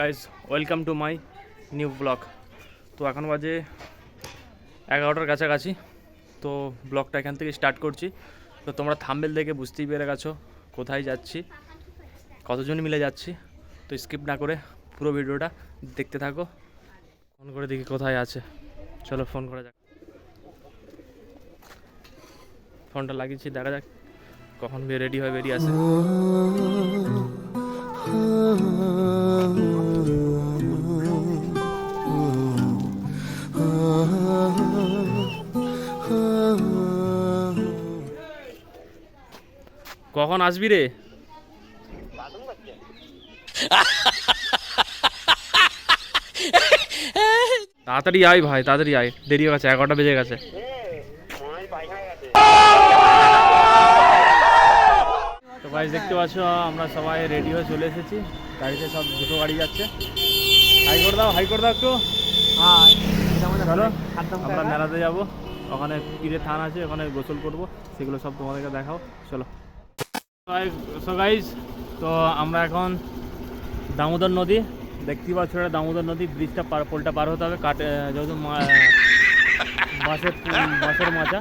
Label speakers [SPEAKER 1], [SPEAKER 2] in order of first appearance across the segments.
[SPEAKER 1] Guys welcome to my new blog তো এখন বাজে এগারোটার কাছাকাছি। তো ব্লগটা এখান থেকে স্টার্ট করছি। তো তোমরা থাম্বেল দেখে বুঝতেই পেরে গেছো কোথায় যাচ্ছি, কতজন মিলে যাচ্ছি। তো স্কিপ না করে পুরো ভিডিওটা দেখতে থাকো। ফোন করে দেখি কোথায় আছে। চলো ফোন করা যাক। ফোনটা লাগিয়েছি, দেখা যাক কখন রেডি হয়ে বেরিয়ে আসে। কখন আসবি রে? তাড়াতাড়ি আয় ভাই, তাড়াতাড়ি আয়। দেরি হয়ে গেছে, এগারোটা বেজে গেছে। তো ভাই দেখতে পাচ্ছ, আমরা সবাই রেডি হয়ে চলে এসেছি। গাড়িতে সব দুটো গাড়ি যাচ্ছে। হাই করে দাও হাই করে দাও একটু। চলো, আমরা মেলাতে যাব। ওখানে পীরের থান আছে, ওখানে গোসল করব। সেগুলো সব তোমাদেরকে দেখাও চলো। গাইজ তো আমরা এখন দামোদর নদী দেখতে পাচ্ছ এটা দামোদর নদী ব্রিজটা পার, পোলটা পার হতে হবে, কাটে, যেহেতু বাসের বাসের মাচা,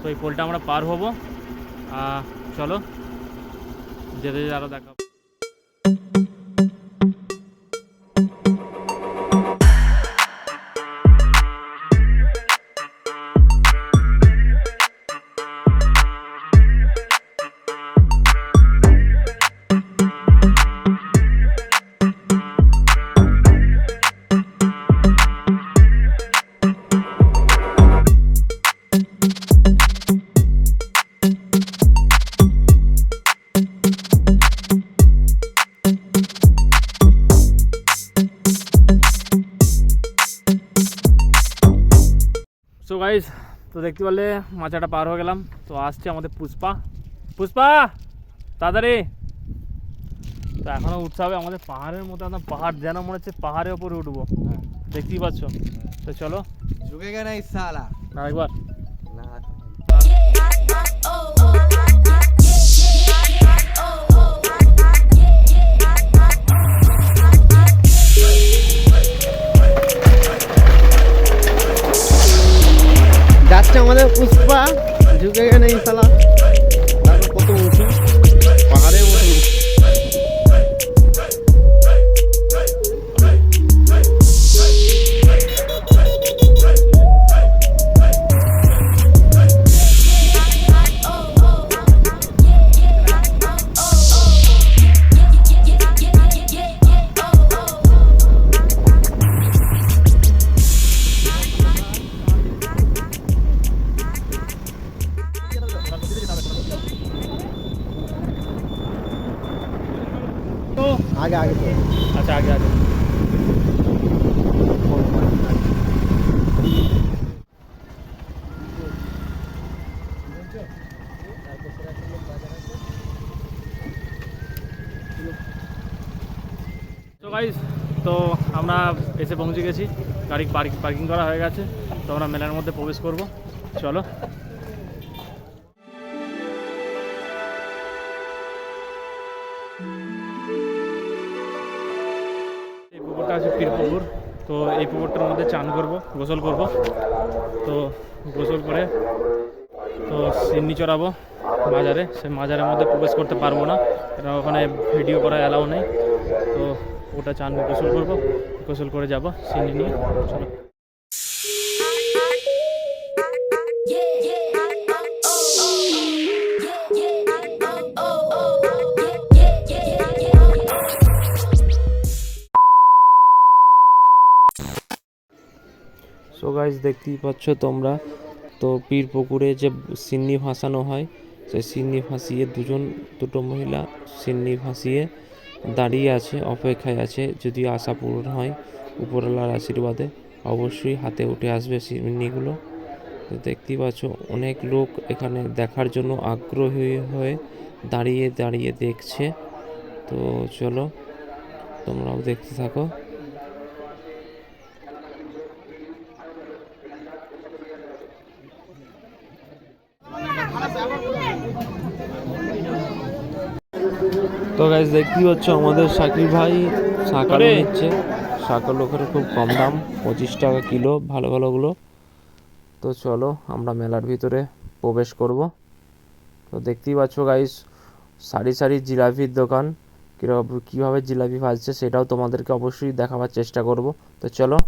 [SPEAKER 1] তো এই পোলটা আমরা পার হব। চলো, যেতে যেতে আরও দেখা গাইজ তো দেখতে পারলে মাচাটা পার হয়ে গেলাম তো আসছে আমাদের পুষ্পা পুষ্পা তাড়াতাড়ি তো এখনও উঠতে হবে আমাদের পাহাড়ের মতো একদম পাহাড় যেন মনে হচ্ছে পাহাড়ের ওপরে উঠবো দেখতেই পাচ্ছ তো চলো
[SPEAKER 2] ঝুঁকে না
[SPEAKER 1] আরেকবার
[SPEAKER 2] যাচ্ছে আমাদের পুষ্পা ঝুঁকে গেলে সালা आगे आगे तो
[SPEAKER 1] আচ্ছা আগে আগে তো গাইজ তো আমরা এসে পৌঁছে গেছি গাড়ি পার্কিং করা হয়ে গেছে তো আমরা মেলার মধ্যে প্রবেশ করব চলো তো এই পুকুরটার মধ্যে চান করব, গোসল করব। তো গোসল করে তো সিন্নি চড়াবো মাজারে সে মাজারের মধ্যে প্রবেশ করতে পারব না। কারণ ওখানে ভিডিও করা অ্যালাউ নেই। তো ওটা চান, গোসল করব। গোসল করে যাব সিন্নি নিয়ে। চলো।
[SPEAKER 3] দেখতেই পাচ্ছ তোমরা। তো পীর পুকুরে যে সিন্নি ভাসানো হয়, সেই সিন্নি ভাসিয়ে দুজন, দুটো মহিলা সিন্নি ভাসিয়ে দাঁড়িয়ে আছে, অপেক্ষায় আছে, যদি আশা পূরণ হয় উপরওয়ালার আশীর্বাদে। অবশ্যই হাতে উঠে আসবে সিন্নিগুলো। তো দেখতেই পাচ্ছ অনেক লোক এখানে দেখার জন্য আগ্রহী হয়ে দাঁড়িয়ে দাঁড়িয়ে দেখছে। তো চলো তোমরাও দেখতে থাকো। তো গাইজ দেখতেই পাচ্ছ আমাদের সাকিব ভাই শাকালু। নিচ্ছে। শাকালু ওখানে খুব কম দাম পঁচিশ টাকা কিলো ভালো ভালোগুলো তো চলো আমরা মেলার ভিতরে প্রবেশ করব। তো দেখতেই পাচ্ছ গাইস সারি সারি জিলাপির দোকান। কীরকম কীভাবে জিলাপি ভাজছে সেটাও তোমাদেরকে অবশ্যই দেখাবার চেষ্টা করব। তো চলো।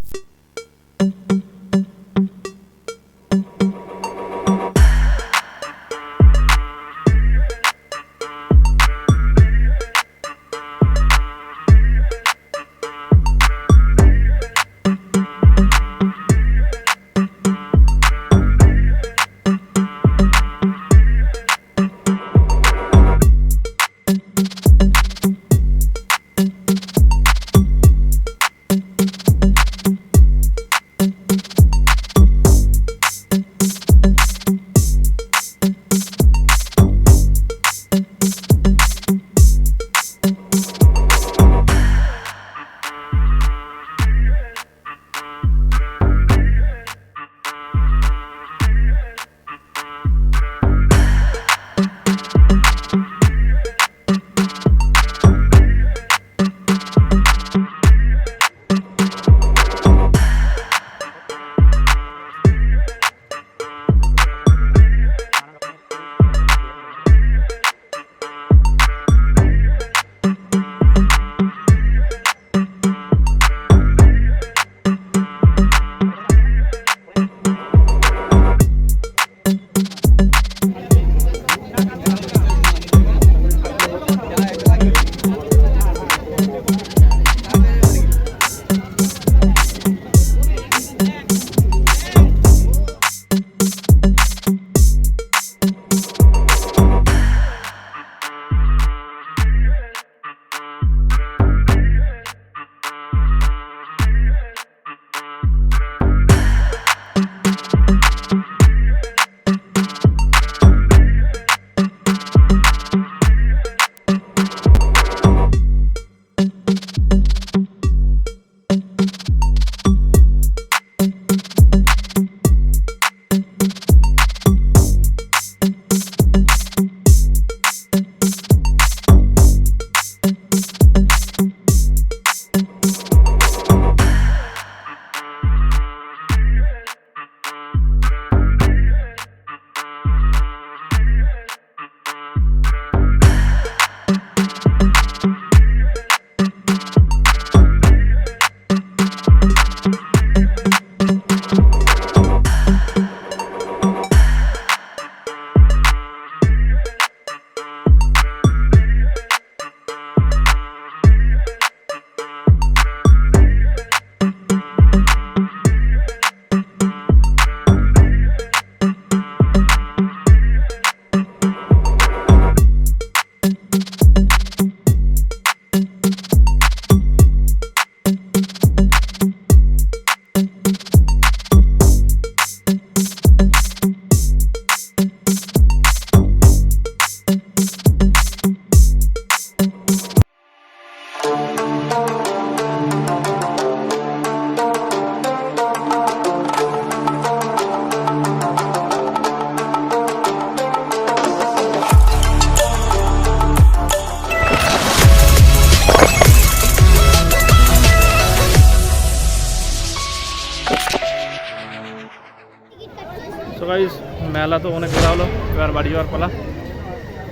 [SPEAKER 1] তো গাইজ মেলা তো অনেক ঘোরা হলো, এবার বাড়ি যাওয়ার পালা।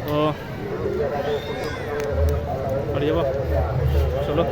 [SPEAKER 1] তো বাড়ি যাব। চলো।